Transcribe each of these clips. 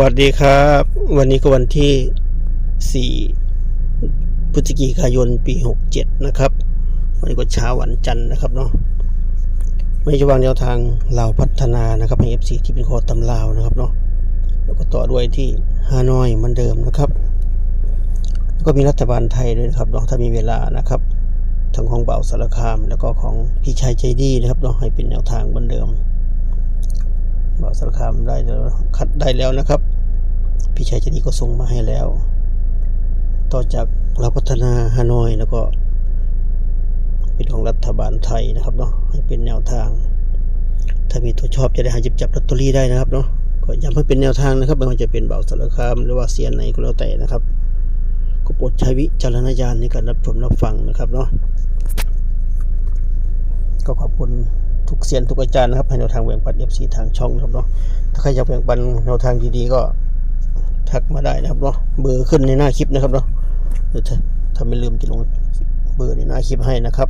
วัสดีครับ วันนี้ก็วันที่ 4 พฤศจิกายนปี 67 นะครับ วันนี้ก็เช้าวันจันทร์นะครับเนาะไม่จะวางแนวทางลาวพัฒนานะครับให้ FC ที่เป็นคอตำลาวนะครับเนาะแล้วก็ต่อด้วยที่ฮานอยเหมือนเดิมนะครับ แล้วก็มีรัฐบาลไทยด้วยนะครับเนาะถ้ามีเวลานะครับทั้งของเบาสารคาม แล้วก็ของพี่ชายใจดีนะครับเนาะให้เป็นแนวทางเหมือนเดิม บาสารคามได้แล้วคัดได้แล้วนะครับ พี่ชายเจดีก็ส่งมาให้แล้ว ต่อจากเราพัฒนาฮานอยแล้วก็ เป็นของรัฐบาลไทยนะครับเนาะให้เป็นแนวทาง ถ้ามีตัวชอบจะได้หาหยิบจับลอตเตอรี่ได้นะครับเนาะก็ย้ำให้เป็นแนวทางนะครับไม่ว่าจะเป็นเบาสารคามหรือว่าเซียนไหนก็แล้วแต่นะครับก็โปรดใช้วิจารณญาณในการรับชมรับฟังนะครับเนาะก็ขอบคุณ ทุกเซียนทุกอาจารย์นะครับให้แนวทางแบ่งปันเอฟซีทางช่องนะครับเนาะถ้าใครอยากแบ่งปันแนวทางดีๆก็ทักมาได้นะครับเนาะเบอร์ขึ้นในหน้าคลิปนะครับเนาะหรือถ้าถ้าไม่ลืมจะลงเบอร์ในหน้าคลิปให้นะครับ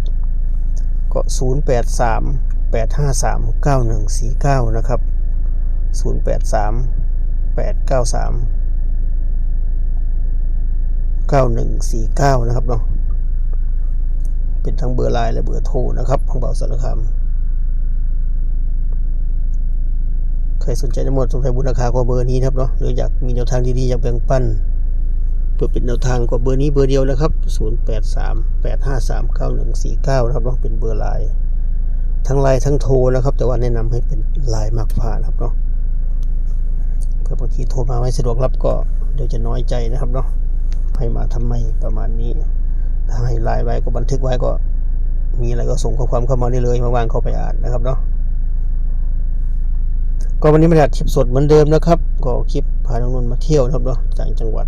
ก็ 0 8 3 8 5 3 9 1 4 9 นะครับ 0 8 3 8 9 3 9 1 4 9 นะครับเนาะเป็นทั้งเบอร์ไลน์และเบอร์โทรนะครับของเบาสารคาม ใครสนใจทั้งหมดสนใจบุญราคาก็เบอร์นี้ครับเนาะหรืออยากมีแนวทางดีๆอยากแบ่งปันเพื่อเป็นแนวทางก็เบอร์นี้เบอร์เดียวนะครับ 0 8 3 8 5 3 9 1 4 9 นะครับเนาะเป็นเบอร์ไลน์ทั้งไลน์ทั้งโทรนะครับ แต่ว่าแนะนำให้เป็นไลน์มากกว่านะครับเนาะเพื่อบางทีโทรมาไม่สะดวกรับก็เดี๋ยวจะน้อยใจนะครับเนาะให้มาทำไมประมาณนี้ถ้าให้ไลน์ไว้ก็บันทึกไว้ก็มีอะไรก็ส่งข้อความเข้ามาได้เลยว่างๆเข้าไปอ่านนะครับเนาะ ก็วันนี้มาอัดคลิปสดเหมือนเดิมนะครับ ก็คลิปพาน้องนนมาเที่ยวนะครับเนาะจากจังหวัด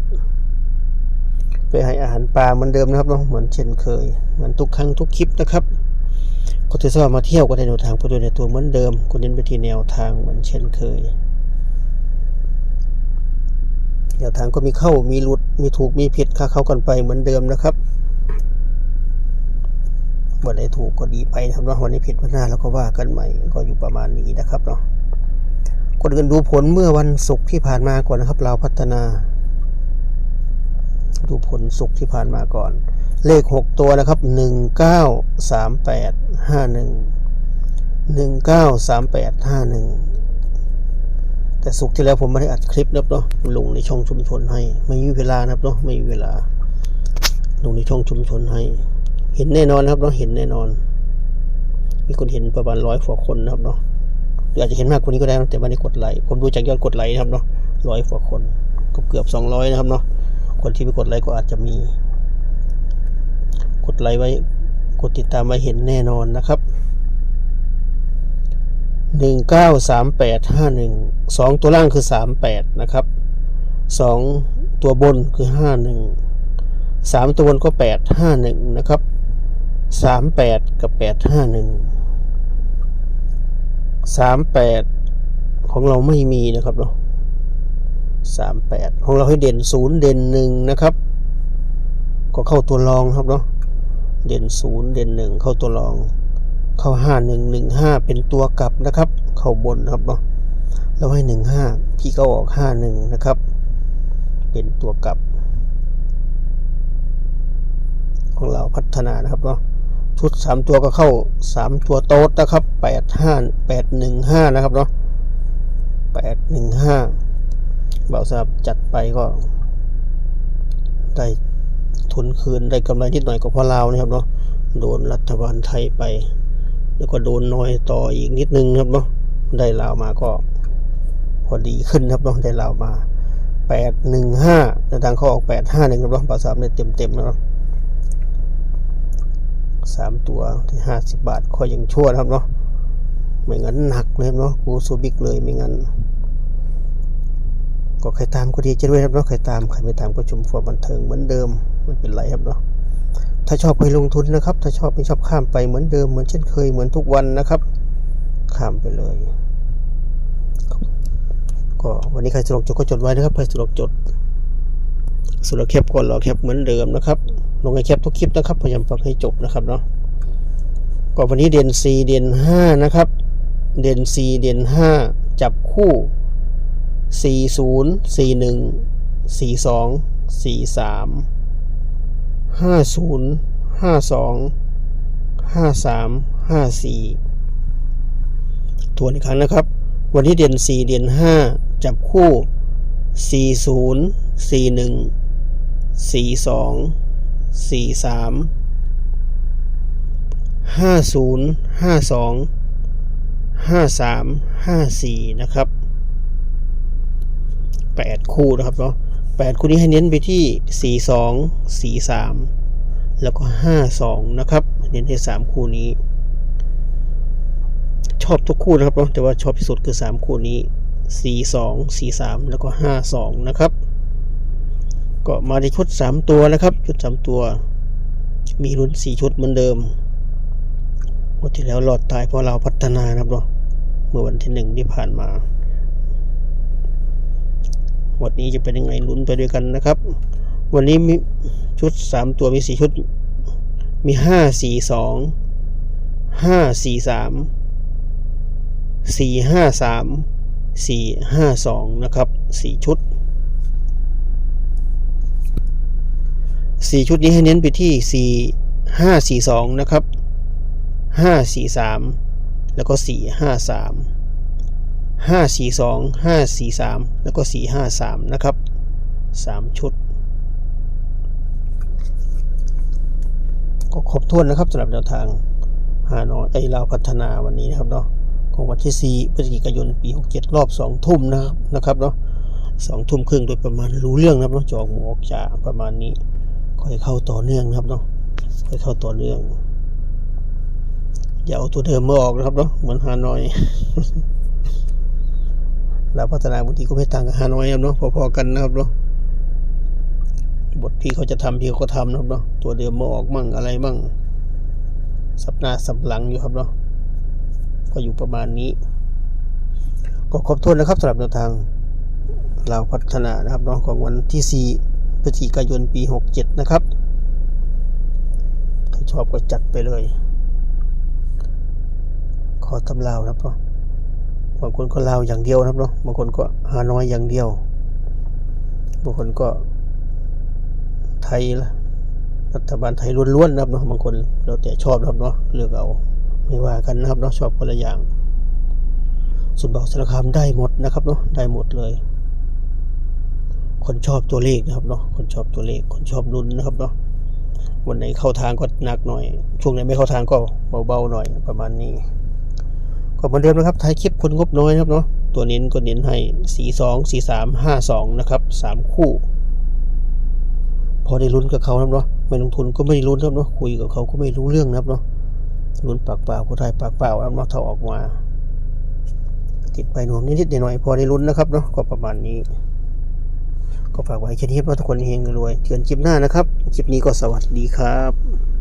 ไปให้อาหารปลาเหมือนเดิมนะครับเนาะเหมือนเช่นเคยเหมือนทุกครั้งทุกคลิปนะครับก็ถือว่ามาเที่ยวก็ได้แนวทางไปด้วยในตัวเหมือนเดิมคนเน้นไปที่แนวทางเหมือนเช่นเคยแนวทางก็มีเข้ามีหลุดมีถูกมีผิดค่าเข้ากันไปเหมือนเดิมนะครับวันไหนถูกก็ดีไปนะครับเนาวันนี้ผิดวันหน้าแล้วก็ว่ากันใหม่ก็อยู่ประมาณนี้นะครับเนาะ คนอื่นดูผลเมื่อวันศุกร์ที่ผ่านมาก่อนนะครับเราพัฒนา ดูผลศุกร์ที่ผ่านมาก่อน เลขหกตัวนะครับหนึ่งเก้าสามแปดห้าหนึ่งหนึ่งเก้าสามแปดห้าหนึ่งแต่ศุกร์ที่แล้วผมไม่ได้อัดคลิปนะครับเนาะลงในช่องชุมชนให้ ไม่มีเวลานะครับเนาะไม่มีเวลา ลงในช่องชุมชนให้ เห็นแน่นอนนะครับเนาะเห็นแน่นอน มีคนเห็นประมาณร้อยกว่าคนนะครับเนาะ ออาจจะเห็นมากกว่านี้ก็ได้นะแต่ไม่ได้กดไลค์ผมดูจากยอดกดไลค์นะครับเนาะร้อยกว่าคนก็เกือบสองร้อยนะครับเนาะคนที่ไปกดไลค์ก็อาจจะมี กดไลค์ไว้กดติดตามไว้เห็นแน่นอนนะครับหนึ่งเก้าสามแปดห้าหนึ่งสองตัวล่างคือสามแปดนะครับสองตัวบนคือห้าหนึ่งสามตัวบนก็แปดห้าหนึ่งนะครับสามแปดกับแปดห้าหนึ่ง สามแปดของเราไม่มีนะครับเนาะสามแปดของเราให้เด่นศูนย์เด่นหนึ่งนะครับ ก็เข้าตัวรองครับเนาะเด่นศูนย์เด่นหนึ่งเข้าตัวรอง เข้าห้าหนึ่งหนึ่งห้าเป็นตัวกลับนะครับ เข้าบนครับเนาะเราให้หนึ่งห้าพี่ก็ออกห้าหนึ่งนะครับ เป็นตัวกลับ ของเราพัฒนานะครับเนาะ ชุดสามตัวก็เข้าสามตัวโต๊ดนะครับแปดห้าแปดหนึ่งห้านะครับเนาะแปดหนึ่งห้าเบาสำหรับจัดไปก็ได้ทุนคืนได้กำไรนิดหน่อยก็เพราะลาวนะครับเนาะโดนรัฐบาลไทยไป แล้วก็โดนน้อยต่ออีกนิดนึงครับเนาะได้ลาวมาก็ พอดีขึ้นครับเนาะได้ลาวมาแปดหนึ่งห้าทางเขาออกแปดห้าหนึ่งครับเนาะเบาสำหรับเนี่ยเต็มเต็มๆนะครับ สามตัวที่ห้าสิบบาทคอยยังชั่วครับเนาะไม่งั้นหนักเลยเนาะกูซูบิกเลยไม่งั้น ก็ใครตามก็ดีใจด้วยครับเนาะใครตามใครไม่ตามก็ชมฟอร์บันเทิงเหมือนเดิมไม่เป็นไรครับเนาะถ้าชอบไปลงทุนนะครับ ถ้าชอบไม่ชอบข้ามไปเหมือนเดิมเหมือนเช่นเคยเหมือนทุกวันนะครับ ข้ามไปเลย ก็วันนี้ใครสะดวกจดก็จดไว้นะครับใครสะดวกจดสุดแคปก่อนรอแคปเหมือนเดิมนะครับ ลงในแคปทุกคลิปนะครับ พยายามฟังให้จบนะครับเนาะก็วันนี้เด่น4เด่น5นะครับ เด่น4เด่น5 จับคู่สี่ศูนย์สี่หนึ่งสี่สองสี่สามห้าศูนย์ห้าสองห้าสามห้าสี่ทวนอีกครั้งนะครับ วันที่เด่นสี่เด่นห้าจับคู่สี่ศูนย์ สี่สามห้าศูนย์ห้าสองห้าสามห้าสี่นะครับแปดคู่นะครับเนาะแปดคู่นี้ให้เน้นไปที่สี่สองสี่สามแล้วก็ห้าสองนะครับ เน้นให้สามคู่นี้ ชอบทุกคู่นะครับเนาะแต่ว่าชอบที่สุดคือสามคู่นี้สี่สองสี่สามแล้วก็ห้าสองนะครับ ก็มาในชุดสามตัวนะครับ ชุดสามตัว มีรุ่นสี่ชุดเหมือนเดิมงวันที่แล้วหลอดตายเพราะเราพัฒนานะครับเนาะเมื่อวันที่หนึ่งที่ผ่านมาวันนี้จะเป็นยังไงลุ้นไปด้วยกันนะครับ วันนี้มีชุดสามตัวมีสี่ชุด มีห้าสี่สองห้าสี่สามสี่ห้าสามสี่ห้าสองนะครับสี่ชุด สี่ชุดนี้ให้เน้นไปที่สี่ห้าสี่สองนะครับห้าสี่สามแล้วก็สี่ห้าสามห้าสี่สองห้าสี่สามแล้วก็สี่ห้าสามนะครับสามชุด ก็ครบถ้วนนะครับสำหรับแนวทางฮานอยไอลาวพัฒนาวันนี้นะครับเนาะของวันที่ 4พฤศจิกายนปี 67 รอบ 2 ทุ่มนะครับนะครับเนาะสองทุ่มครึ่งโดยประมาณรู้เรื่องนะครับเนาะจอกหมูออกจ่าประมาณนี้ ค่อยเข้าต่อเนื่องนะครับเนาะค่อยเข้าต่อเนื่อง อย่าเอาตัวเดิมมาออกนะครับเนาะเหมือนฮานอยแล้วพัฒนาบางทีก็ไม่ต่างกับฮานอยครับเนาะพอๆกันนะครับเนาะบทที่เขาจะทำที่เขาก็ทำนะครับเนาะตัวเดิมมาออกมั่งอะไรมั่งสับหน้าสับหลังอยู่ครับเนาะก็อยู่ประมาณนี้ ก็ครบถ้วนนะครับสำหรับแนวทางเราพัฒนานะครับเนาะของวันที่4 พฤศจิกายนปี 67 นะครับ ใครชอบก็จัดไปเลย ขอตำลาวนะครับเนาะบางคนก็ลาวอย่างเดียวนะครับเนาะบางคนก็ฮานอยอย่างเดียว บางคนก็ไทยละรัฐบาลไทยล้วนๆนะครับเนาะบางคนเราแต่ชอบนะครับเนาะเลือกเอาไม่ว่ากันนะครับเนาะชอบคนละอย่างส่วนบอกสารคามได้หมดนะครับเนาะได้หมดเลย คนชอบตัวเลขนะครับเนาะคนชอบตัวเลข คนชอบลุ้นนะครับเนาะวันไหนเข้าทางก็หนักหน่อย ช่วงไหนไม่เข้าทางก็เบาๆหน่อยประมาณนี้ ก็เหมือนเดิมนะครับท้ายคลิปคนงบน้อยนะครับเนาะตัวเน้นก็เน้นให้สี่สองสี่สามห้าสองนะครับสามคู่ พอได้ลุ้นกับเขาครับเนาะไม่ลงทุนก็ไม่ได้ลุ้นครับเนาะคุยกับเขาก็ไม่รู้เรื่องนะครับเนาะลุ้นปากเปล่าก็ได้ปากเปล่าครับเนาะถ้าออกมา ติดไปหน่วงนิดๆหน่อยๆพอได้ลุ้นนะครับเนาะก็ประมาณนี้ ก็ฝากไว้แค่นี้ครับว่อทุกคนเฮงรวยเจอกันคลิปหน้านะครับ คลิปนี้ก็สวัสดีครับ